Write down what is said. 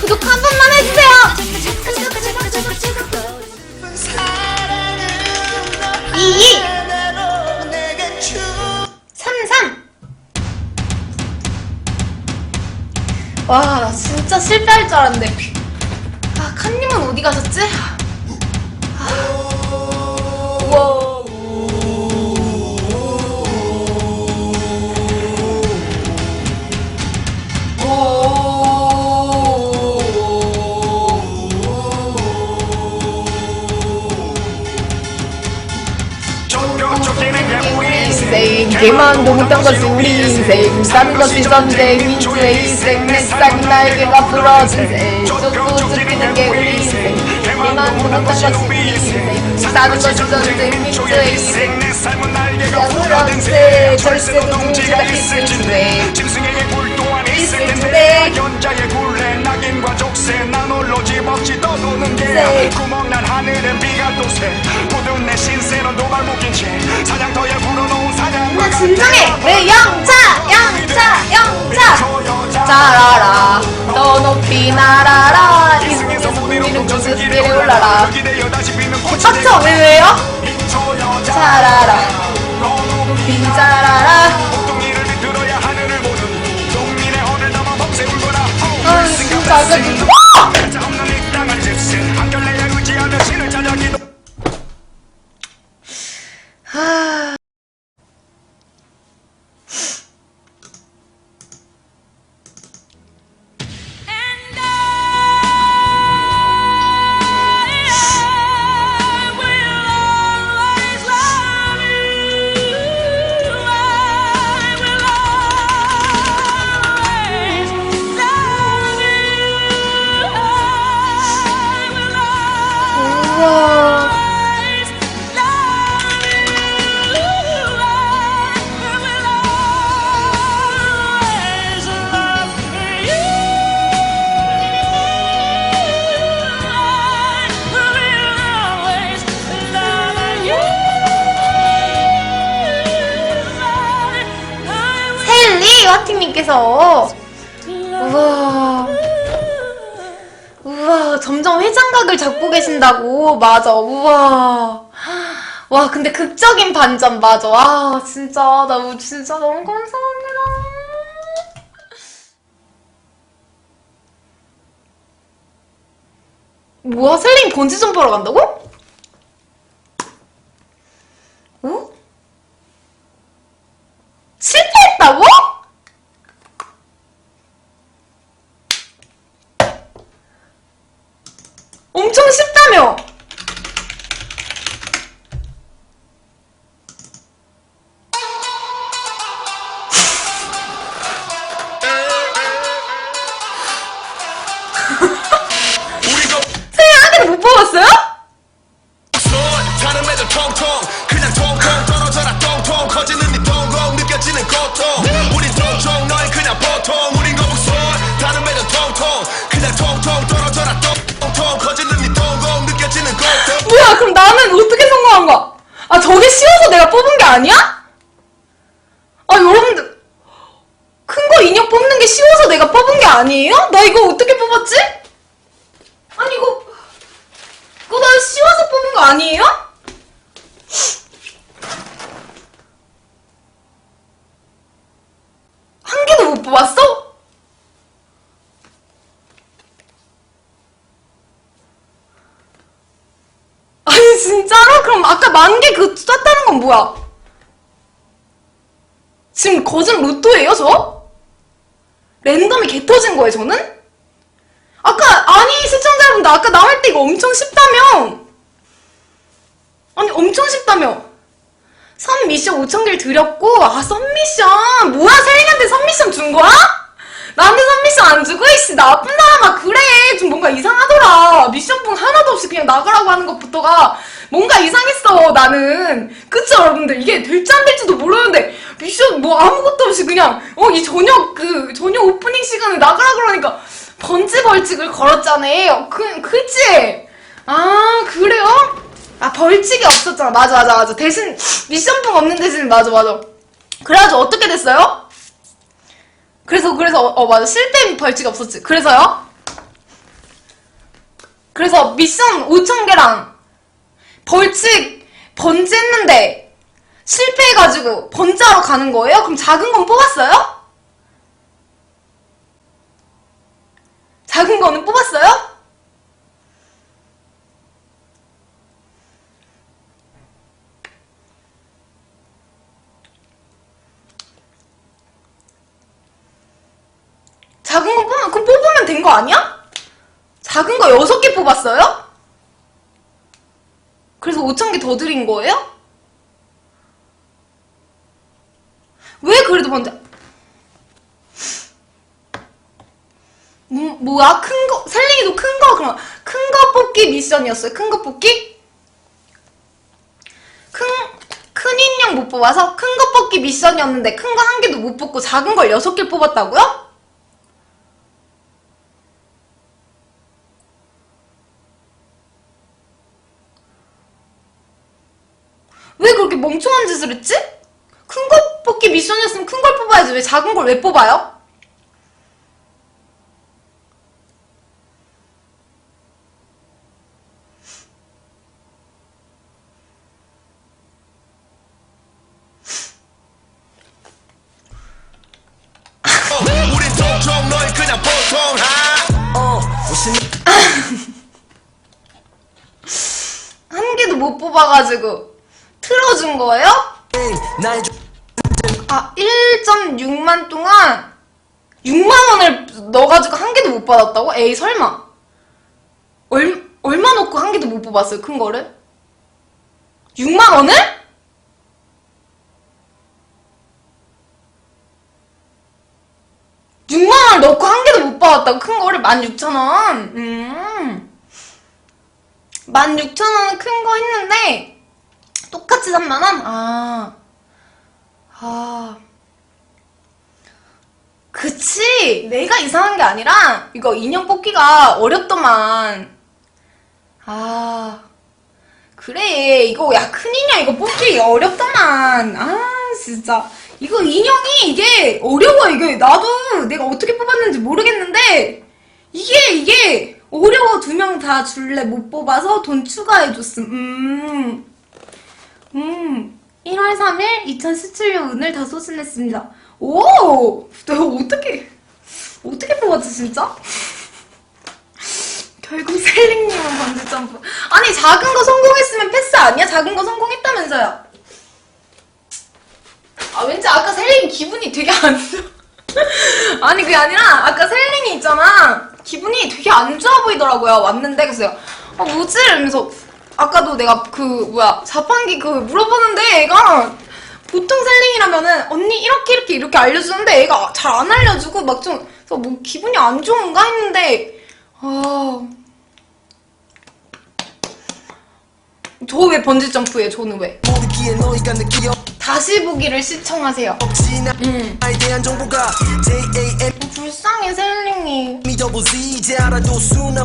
구독 한 번만 해주세요. 이, 삼삼. 와, 나 진짜 실패할 줄 알았는데. 아, 칸님은 어디 가셨지? 아. 못한 것이 우리 인생. 사는 것이 전쟁 민주의 인생. 내 쌍이 날개가 부러진 새 쫓고 즐기는 게 우리 인생. 못한 것이 우리 인생. 사는 것이 전쟁 민주의 인생. 내 삶은 부러진 새새 절세도 동지가 있을 텐데 짐승에게 굴 또한 있을. 텐데 연자의 굴레 낙인과 족쇄 난 홀로 집없이 떠도는 새. 게구 하늘엔 비가 또 새. 모든 내 신세는 도발 묶인 채 사냥터에 불어놓은 사냥과 나 진정해! 내 영차 영차 영차 자라라 더 높이 날아라. 이승에서 올라라. 기대어 다시 피는 꽃이 빡쳐 Ah. 와팅님께서. 우와. 우와 점점 회장각을 잡고 계신다고. 맞아 우와. 와 근데 극적인 반전 맞아. 와 진짜 나 우- 진짜 너무 감사합니다. 뭐야 셀린 번지 점프하러 간다고? 뭐야 그럼 나는 어떻게 성공한 거야? 아 저게 쉬워서 내가 뽑은 게 아니야? 아 여러분들 큰 거 인형 뽑는 게 쉬워서 내가 뽑은 게 아니에요? 나 이거 어떻게 뽑았지? 아니 이거 이거 나 쉬워서 뽑은 거 아니에요? 한 개도 못 뽑았어? 아니 진짜로? 그럼 아까 만 개 그 쐈다는 건 뭐야? 지금 거짓 로또예요 저? 랜덤이 개 터진 거예요 저는? 아까 아니 시청자분들 아까 나할때 이거 엄청 쉽다며 아니 엄청 쉽다며 선 미션 5천 개를 드렸고 아선 미션 뭐야 세린이한테 선 미션 준 거야? 나한테 선 미션 안 주고 이씨 나쁜 사람아 그래 좀 뭔가 이상하더라 미션뿐 하나도 없이 그냥 나가라고 하는 것부터가 뭔가 이상했어 나는 그쵸 여러분들 이게 될지 안 될지도 모르는데 미션 뭐 아무것도 없이 그냥 어 이 저녁 그 저녁 오프닝 시간에 나가라 그러니까 번지 벌칙을 걸었잖아요 그 그치 아 그래요? 아 벌칙이 없었잖아 맞아 맞아 맞아 대신 미션풍 없는 대신 맞아 맞아 그래가지고 어떻게 됐어요? 그래서 그래서 어, 어, 맞아 실패 벌칙이 없었지. 그래서요? 그래서 미션 5천 개랑 벌칙 번지 했는데 실패해가지고 번지하러 가는 거예요? 그럼 작은 건 뽑았어요? 작은 거는 뽑았어요? 작은 거 뽑으면, 그럼 뽑으면 된 거 아니야? 작은 거 6개 뽑았어요? 그래서 5,000개 더 드린 거예요? 왜 그래도 먼저, 뭐, 뭐야? 큰 거, 셀링이도 큰 거, 그럼, 큰 거 뽑기 미션이었어요? 큰 거 뽑기? 큰, 큰 인형 못 뽑아서 큰 거 뽑기 미션이었는데 큰 거 한 개도 못 뽑고 작은 걸 여섯 개 뽑았다고요? 왜 그렇게 멍청한 짓을 했지? 큰거 뽑기 미션이었으면 큰 걸 뽑아야지 왜 작은 걸 왜 뽑아요? 어, 한 개도 못 뽑아가지고 틀어준 거예요? 아 1.6만 동안 6만 원을 넣어가지고 한 개도 못 받았다고? 에이 설마 얼, 얼마 넣고 한 개도 못 뽑았어요 큰 거를? 6만 원을? 넣고 한 개도 못 받았다고 큰 거를 16,000원 음 16,000원 큰거 했는데 똑같이 3만 원? 아 아. 그치. 내가 이상한 게 아니라, 이거 인형 뽑기가 어렵더만. 아. 그래. 이거, 야, 큰 인형 이거 뽑기 어렵더만. 아, 진짜. 이거 인형이 이게 어려워. 이게 나도 내가 어떻게 뽑았는지 모르겠는데, 이게, 이게 어려워. 두 명 다 줄래 못 뽑아서 돈 추가해줬음. 음. 음, 1월 3일 2017년 운을 다 소진했습니다. 오! 내가 어떻게, 어떻게 뽑았지, 진짜? 결국 셀링님은 번지점프. 아니, 작은 거 성공했으면 패스 아니야? 작은 거 성공했다면서요? 아, 왠지 아까 셀링 기분이 되게 안 좋아. 아니, 그게 아니라, 아까 셀링이 있잖아. 기분이 되게 안 좋아 보이더라고요. 왔는데, 그래서, 아, 뭐지? 이러면서, 아까도 내가 그, 뭐야, 자판기 그 물어보는데 애가, 보통 셀링이라면은, 언니 이렇게 이렇게 이렇게 알려주는데 애가 잘 안 알려주고, 막 좀, 그래서 뭐 기분이 안 좋은가 했는데, 아. 저 왜 번지 점프해, 저는 왜? 모르기에 너희가 느끼어 다시 보기를 시청하세요. 없지 음. 나에 대한 정보가 J-A-M 불쌍해, 셀링이. Z 이제 알아도 수나